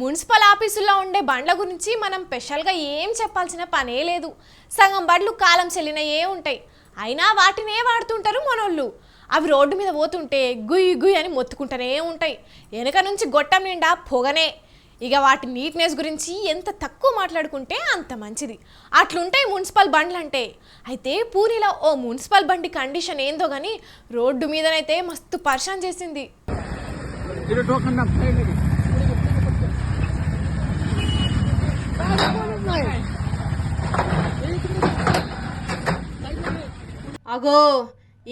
Municipal ఆఫీసుల్లో ఉండే బండ్ల గురించి మనం స్పెషల్గా ఏం చెప్పాల్సిన పనే లేదు. సగం బండ్లు కాలం చెల్లినయే ఉంటాయి. అయినా వాటినే వాడుతుంటారు మనోళ్ళు. అవి రోడ్డు మీద పోతుంటే గుయ్ గుయ్ అని మొత్తుకుంటూనే ఉంటాయి. వెనక నుంచి గొట్టం నిండా పొగనే. ఇక వాటి నీట్నెస్ గురించి ఎంత తక్కువ మాట్లాడుకుంటే అంత మంచిది. అట్లుంటాయి మున్సిపల్ బండ్లు అంటే అయితే పూణేలో ఓ మున్సిపల్ బండి కండిషన్ ఏందో కానీ రోడ్డు మీదనైతే మస్తు పర్షాన్ చేసింది. అగో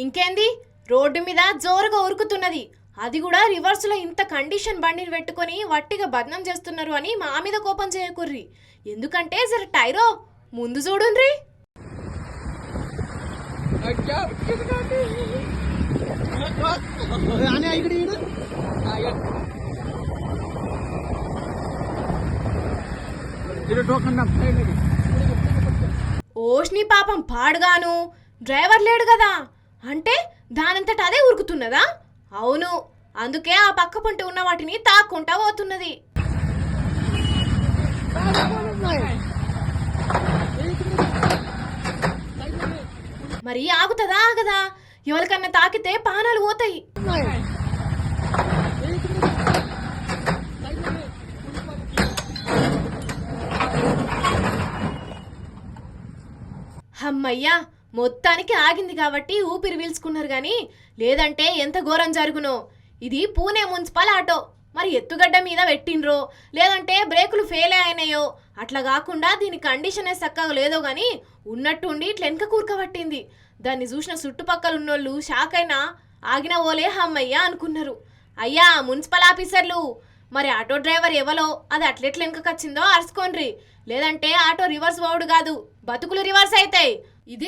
ఇంకేంది? రోడ్డు మీద జోరుగా ఉరుకుతున్నది. అది కూడా రివర్స్లో ఇంత కండిషన్ బండిని పెట్టుకొని వట్టిగా బదనం చేస్తున్నారు అని మా మీద కోపం చేయకుర్రి. ఎందుకంటే జర టైరో ముందు చూడుండ్రి. ఓష్ని పాపం పాడుగాను. డ్రైవర్ లేడు కదా. అంటే దానంతట అదే ఉరుకుతున్నదా? అవును. అందుకే ఆ పక్క పంట ఉన్న వాటిని తాక్కుంటా పోతున్నది. మరి ఆగుతుందా ఆగదా? ఎవరికన్నా తాకితే పానాలు పోతాయి. అమ్మయ్యా మొత్తానికి ఆగింది కాబట్టి ఊపిరి పీల్చుకున్నారు కానీ లేదంటే ఎంత ఘోరం జరుగునో. ఇది పూణే మున్సిపల్ ఆటో. మరి ఎత్తుగడ్డ మీద పెట్టిండ్రో? లేదంటే బ్రేకులు ఫెయిల్ అయినాయో? అట్లా కాకుండా దీని కండిషనే చక్కగా లేదో కానీ ఉన్నట్టుండి ఇట్లా వెనక కూర్కబట్టింది దాన్ని చూసిన చుట్టుపక్కల ఉన్నోళ్ళు షాక్ అయినా ఆగిన ఓలే హమ్మయ్యా అనుకున్నారు. అయ్యా మున్సిపల్ ఆఫీసర్లు! మరి ఆటో డ్రైవర్ ఎవలో? అది అట్లెట్లు వెనకకొచ్చిందో అరుచుకోండ్రి. లేదంటే ఆటో రివర్స్ పోవుడు కాదు. బతుకులు రివర్స్ అవుతాయి